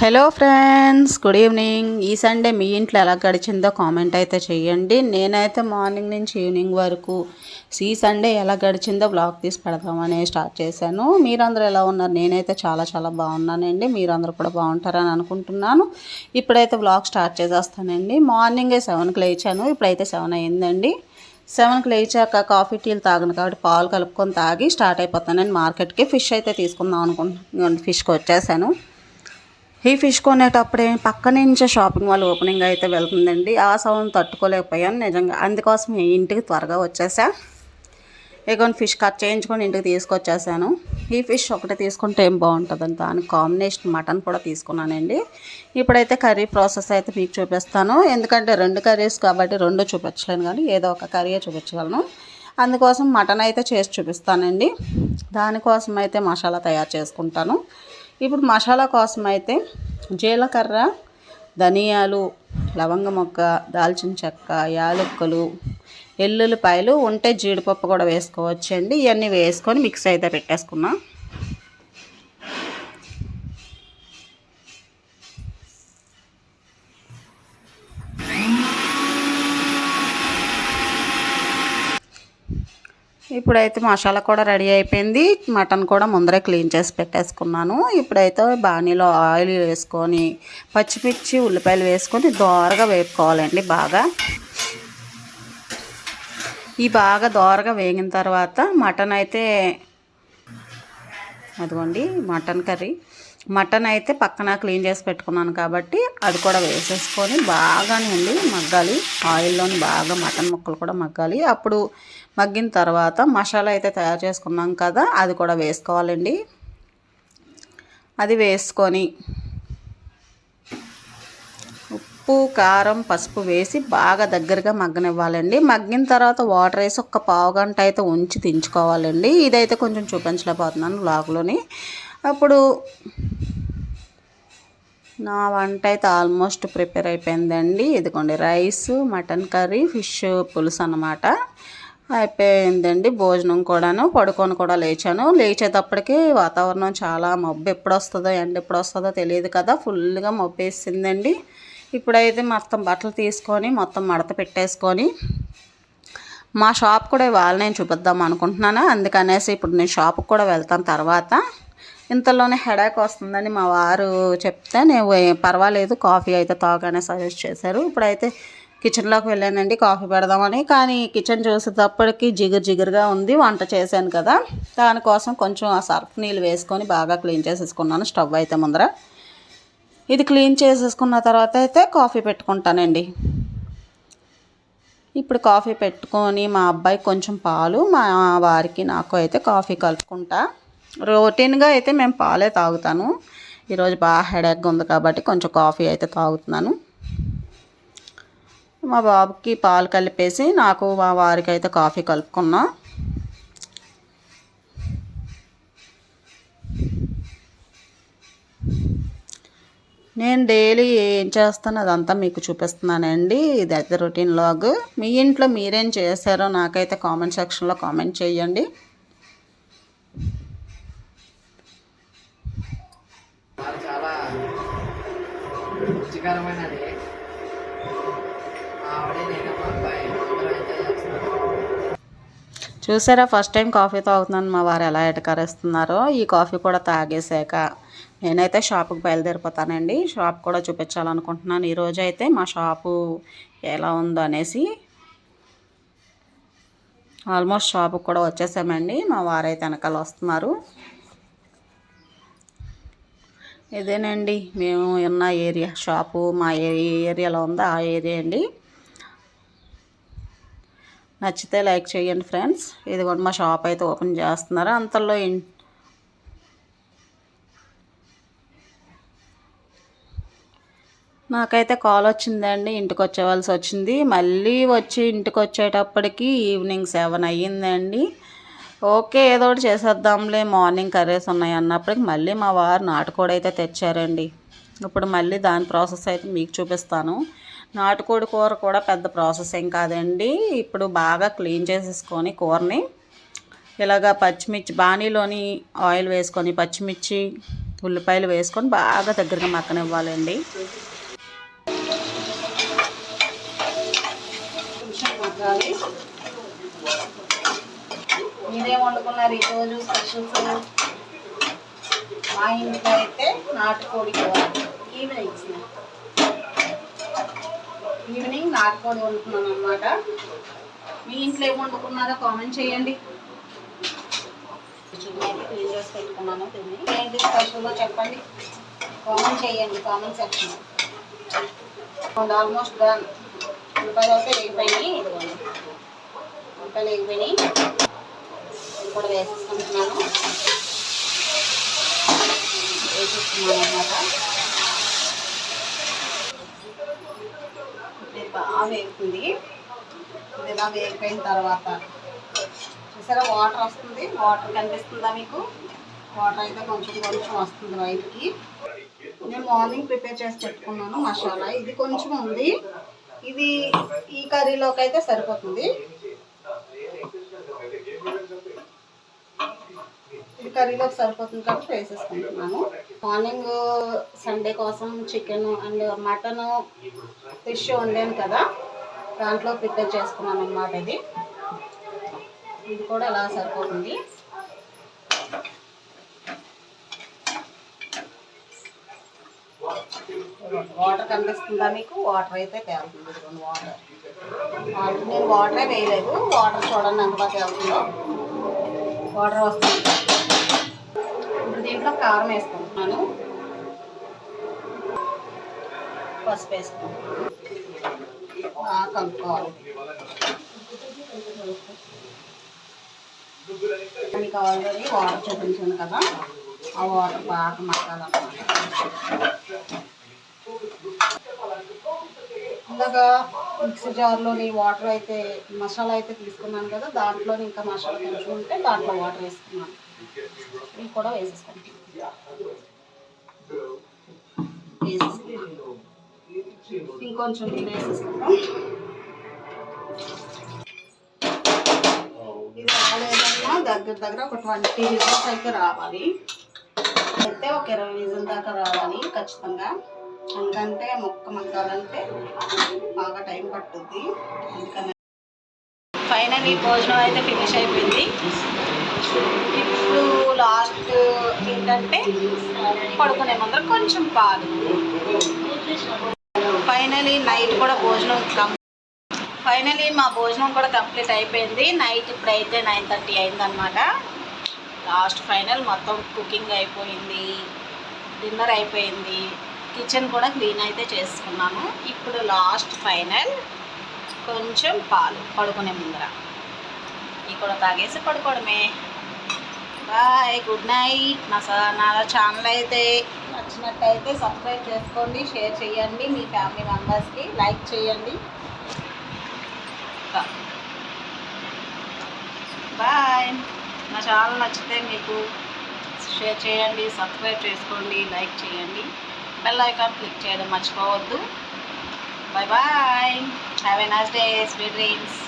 Hello friends good evening ఈ Sunday మీ ఇంట్లో ఎలా గడిచిందో కామెంట్ అయితే చేయండి. నేనైతే మార్నింగ్ నుంచి ఈవినింగ్ వరకు ఈ సండే ఎలా గడిచిందో బ్లాగ్ తీసి పెడదామని స్టార్ట్ చేశాను. మీరందరూ ఎలా ఉన్నారు? నేనైతే చాలా చాలా బాగున్నానండి. మీరందరూ కూడా బాగుంటారని అనుకుంటున్నాను. ఇప్పుడైతే బ్లాగ్ స్టార్ట్ చేసేస్తానండి. మార్నింగే సెవెన్కి లేచాను. ఇప్పుడైతే సెవెన్ అయిందండి సెవెన్కి లేచాక కాఫీ టీలు తాగను కాబట్టి పాలు కలుపుకొని తాగి స్టార్ట్ అయిపోతాను నేను మార్కెట్కి ఫిష్ అయితే తీసుకుందాం అనుకుంటున్నాను. ఫిష్కి వచ్చేసాను. ఈ ఫిష్ కొనేటప్పుడే పక్క నుంచే షాపింగ్ మాల్ ఓపెనింగ్ అయితే వెళ్తుందండి. ఆ సౌండ్ తట్టుకోలేకపోయాను నిజంగా. అందుకోసం ఇంటికి త్వరగా వచ్చేసా. ఇక ఫిష్ కట్ చేయించుకొని ఇంటికి తీసుకొచ్చేసాను. ఈ ఫిష్ ఒకటి తీసుకుంటే ఏం బాగుంటుందని దాని కాంబినేషన్ మటన్ కూడా తీసుకున్నానండి. ఇప్పుడైతే కర్రీ ప్రాసెస్ అయితే మీకు చూపిస్తాను. ఎందుకంటే రెండు కర్రీస్ కాబట్టి రెండు చూపించలేను కానీ ఏదో ఒక కర్రీ చూపించగలను. అందుకోసం మటన్ అయితే చేసి చూపిస్తానండి. దానికోసం అయితే మసాలా తయారు చేసుకుంటాను. ఇప్పుడు మసాలా కోసం అయితే జీలకర్ర ధనియాలు లవంగ మొక్క దాల్చిన చెక్క యాలక్కలు ఎల్లుల్లిపాయలు ఉంటే జీడిపప్పు కూడా వేసుకోవచ్చండి. ఇవన్నీ వేసుకొని మిక్స్ అయితే పెట్టేసుకున్నాం. ఇప్పుడైతే మసాలా కూడా రెడీ అయిపోయింది. మటన్ కూడా ముందరే క్లీన్ చేసి పెట్టేసుకున్నాను. ఇప్పుడైతే బాణీలో ఆయిల్ వేసుకొని పచ్చిమిర్చి ఉల్లిపాయలు వేసుకొని దోరగా వేపుకోవాలండి బాగా. ఈ బాగా దోరగా వేగిన తర్వాత మటన్ అయితే అదిగోండి మటన్ కర్రీ. మటన్ అయితే పక్కన క్లీన్ చేసి పెట్టుకున్నాను కాబట్టి అది కూడా వేసేసుకొని బాగానే ఉంది మగ్గాలి. ఆయిల్లోని బాగా మటన్ ముక్కలు కూడా మగ్గాలి. అప్పుడు మగ్గిన తర్వాత మసాలా అయితే తయారు చేసుకున్నాం కదా అది కూడా వేసుకోవాలండి. అది వేసుకొని ఉప్పు కారం పసుపు వేసి బాగా దగ్గరగా మగ్గనివ్వాలండి. మగ్గిన తర్వాత వాటర్ వేసి ఒక పావు గంట అయితే ఉంచి దించుకోవాలండి. ఇదైతే కొంచెం చూపించలేకపోతున్నాను లాగులోని అప్పుడు నా వంట అయితే ఆల్మోస్ట్ ప్రిపేర్ అయిపోయిందండి. ఇదిగోండి రైస్ మటన్ కర్రీ ఫిష్ పులుసు అనమాట అయిపోయిందండి భోజనం కూడాను. పడుకొని కూడా లేచాను. లేచేటప్పటికి వాతావరణం చాలా మబ్బు. ఎప్పుడు వస్తుందో ఎండ ఎప్పుడు వస్తుందో తెలియదు కదా. ఫుల్గా మబ్బు వేసిందండి ఇప్పుడైతే మొత్తం బట్టలు తీసుకొని మొత్తం మడత పెట్టేసుకొని మా షాప్ కూడా ఇవాళ నేను చూపిద్దాం అనుకుంటున్నాను. అందుకనేసి ఇప్పుడు నేను షాప్కి కూడా వెళ్తాను తర్వాత. ఇంతలోనే హెడాక్ వస్తుందని మా వారు చెప్తే నేను పర్వాలేదు కాఫీ అయితే తాగానే సజెస్ట్ చేశారు. ఇప్పుడైతే కిచెన్లోకి వెళ్ళానండి కాఫీ పెడదామని. కానీ కిచెన్ చూసేటప్పటికి జిగురు జిగురుగా ఉంది వంట చేశాను కదా. దానికోసం కొంచెం ఆ సర్ఫ్ నీళ్ళు వేసుకొని బాగా క్లీన్ చేసేసుకున్నాను స్టవ్ అయితే ముందర. ఇది క్లీన్ చేసేసుకున్న తర్వాత అయితే కాఫీ పెట్టుకుంటానండి. ఇప్పుడు కాఫీ పెట్టుకొని మా అబ్బాయికి కొంచెం పాలు మా వారికి నాకు అయితే కాఫీ కలుపుకుంటా. రొటీన్గా అయితే మేము పాలే తాగుతాను. ఈరోజు బాగా హెడేక్ ఉంది కాబట్టి కొంచెం కాఫీ అయితే తాగుతున్నాను. మా బాబుకి పాలు కలిపేసి నాకు మా వారికి అయితే కాఫీ కలుపుకున్నా. నేను డైలీ ఏం చేస్తాను అదంతా మీకు చూపిస్తున్నానండి. ఇది అయితే రొటీన్ లాగ్. మీ ఇంట్లో మీరేం చేశారో నాకైతే కామెంట్ సెక్షన్లో కామెంట్ చేయండి. చాలా రుచికరమైనది. ఆవిడే నేను మా అబ్బాయి అందరూ ఎంజాయ్ చేస్తున్నారు చూసారా ఫస్ట్ టైం కాఫీ తాగుతున్నాను. మా వారు ఎలా ఎటకరేస్తున్నారో ఈ కాఫీ కూడా తాగేసాక నేనైతే షాపుకి బయలుదేరిపోతానండి. షాప్ కూడా చూపించాలనుకుంటున్నాను. ఈరోజు అయితే మా షాపు ఎలా ఉందో అనేసి ఆల్మోస్ట్ షాపుకి కూడా వచ్చేసామండి. మా వారైతే వెనకాల వస్తున్నారు. ఇదేనండి. మేము ఉన్న ఏరియా షాపు మా ఏ ఏరియాలో ఉందో? ఆ ఏరియా అండి. నచ్చితే లైక్ చేయండి ఫ్రెండ్స్. ఇది కూడా మా షాప్ అయితే ఓపెన్ చేస్తున్నారు? అంతలో నాకైతే కాల్ వచ్చిందండి. ఇంటికి వచ్చేవలసి వచ్చింది. మళ్ళీ వచ్చి ఇంటికి వచ్చేటప్పటికి ఈవినింగ్ సెవెన్ అయ్యిందండి. ఓకే ఏదో ఒకటి చేసేద్దాంలే. మార్నింగ్ కర్రీస్ ఉన్నాయి అన్నప్పటికి మళ్ళీ మా వారు నాటుకోడి అయితే తెచ్చారండి. ఇప్పుడు మళ్ళీ దాని ప్రాసెస్ అయితే మీకు చూపిస్తాను. నాటుకోడి కూర కూడా పెద్ద ప్రాసెస్ ఏం కాదండి. ఇప్పుడు బాగా క్లీన్ చేసేసుకొని కూరని ఇలాగా పచ్చిమిర్చి బాణీలోని ఆయిల్ వేసుకొని పచ్చిమిర్చి ఉల్లిపాయలు వేసుకొని బాగా దగ్గరగా మక్కనివ్వాలండి కొంచెం మగ్గాలి. మీరేం వండుకున్నారు ఈరోజు స్పెషల్స్? మా ఇంట్లో అయితే నాటుకోడి ఈవినింగ్ ఈవినింగ్ నాటుకోడి వండుకున్నాను అనమాట మీ ఇంట్లో ఏం వండుకున్నారో కామెంట్ చేయండి. క్లీన్ చేసి పెట్టుకున్నాను దీన్ని ఏంటి స్పెషల్లో చెప్పండి. కామెంట్ చేయండి కామెంట్ సెక్షన్. Almost done. ఉల్లిపాయలు అయితే వేగిపోయినాయి. ఉల్లిపాయలు వేగిపోయినాయి. ఇది కూడా వేసేసుకుంటున్నాను వేసేస్తున్నాను అనమాట ఇది బాగా వేగుతుంది. ఇది ఇలా వేగిపోయిన తర్వాత చూసారా వాటర్ వస్తుంది. వాటర్ కనిపిస్తుందా మీకు? వాటర్ అయితే కొంచెం కొంచెం వస్తుంది బయటికి. నేను మార్నింగ్ ప్రిపేర్ చేసి పెట్టుకున్నాను మసాలా. ఇది కొంచెం ఉంది. ఇది ఈ కర్రీలోకి అయితే సరిపోతుంది. కర్రీలోకి సరిపోతుంది కాబట్టి వేసేసుకుంటున్నాను. మార్నింగ్ సండే కోసం చికెన్ అండ్ మటన్ ఫిష్ వండాను కదా. దాంట్లో ప్రిపేర్ చేసుకున్నాను అన్నమాట ఇది. ఇది కూడా అలా సరిపోతుంది. వాటర్ కనిపిస్తుందా మీకు? వాటర్ అయితే తేలుతుంది. ఇదిగోండి వాటర్ వాటర్ నేను వాటరే వేయలేదు. వాటర్ చూడండి ఎంత బాగా తేలుతుందో. వాటర్ వస్తుంది. దీంట్లో కారం వేసుకుంటున్నాను. పసుపు వేసుకుంటున్నాను. బాగా కలుపుకోవాలి. దానికి ఆల్రెడీ వాటర్ చూపించాను కదా. ఆ వాటర్ బాగా మగ్గాలన్నమాట ఇందాక మిక్సీ జార్లోని వాటర్ అయితే మసాలా అయితే తీసుకున్నాను కదా దాంట్లోని ఇంకా మసాలా కొంచెం ఉంటే దాంట్లో వాటర్ వేసుకున్నాను. ఇవి కూడా వేసేసుకున్నాను ఇంకొంచెం నీళ్ళు వేసేసుకుంటాం ఇది రాలేదన్నా దగ్గర దగ్గర ఒక ట్వంటీ విజిల్స్ అయితే రావాలి. అయితే ఒక ఇరవై విజిల్ దాకా రావాలి ఖచ్చితంగా. ఎందుకంటే మొక్క మగ్గాలంటే బాగా టైం పట్టుద్ది. అందుకని ఫైనల్ ఈ భోజనం అయితే ఫినిష్ అయిపోయింది. ఇప్పుడు లాస్ట్ ఏంటంటే పడుకునే ముందర కొంచెం పాలు. ఫైనలీ నైట్ కూడా భోజనం ఫైనలీ మా భోజనం కూడా కంప్లీట్ అయిపోయింది. నైట్ ఇప్పుడైతే నైన్ థర్టీ అయిందనమాట లాస్ట్ ఫైనల్ మొత్తం కుకింగ్ అయిపోయింది. డిన్నర్ అయిపోయింది. కిచెన్ కూడా క్లీన్ అయితే చేసుకున్నాను ఇప్పుడు లాస్ట్ ఫైనల్ కొంచెం పాలు పడుకునే ముందర. ఇవి కూడా తాగేసి పడుకోవడమే. బాయ్ గుడ్ నైట్ నా స- నా ఛానల్ అయితే నచ్చినట్టయితే సబ్స్క్రైబ్ చేసుకోండి షేర్ చేయండి మీ ఫ్యామిలీ మెంబర్స్కి లైక్ చేయండి. బాయ్. నా ఛానల్ నచ్చితే మీకు షేర్ చేయండి సబ్స్క్రైబ్ చేసుకోండి లైక్ చేయండి. బెల్ ఐకాన్ క్లిక్ చేయడం మర్చిపోవద్దు. Bye bye. Have a nice day sweet dreams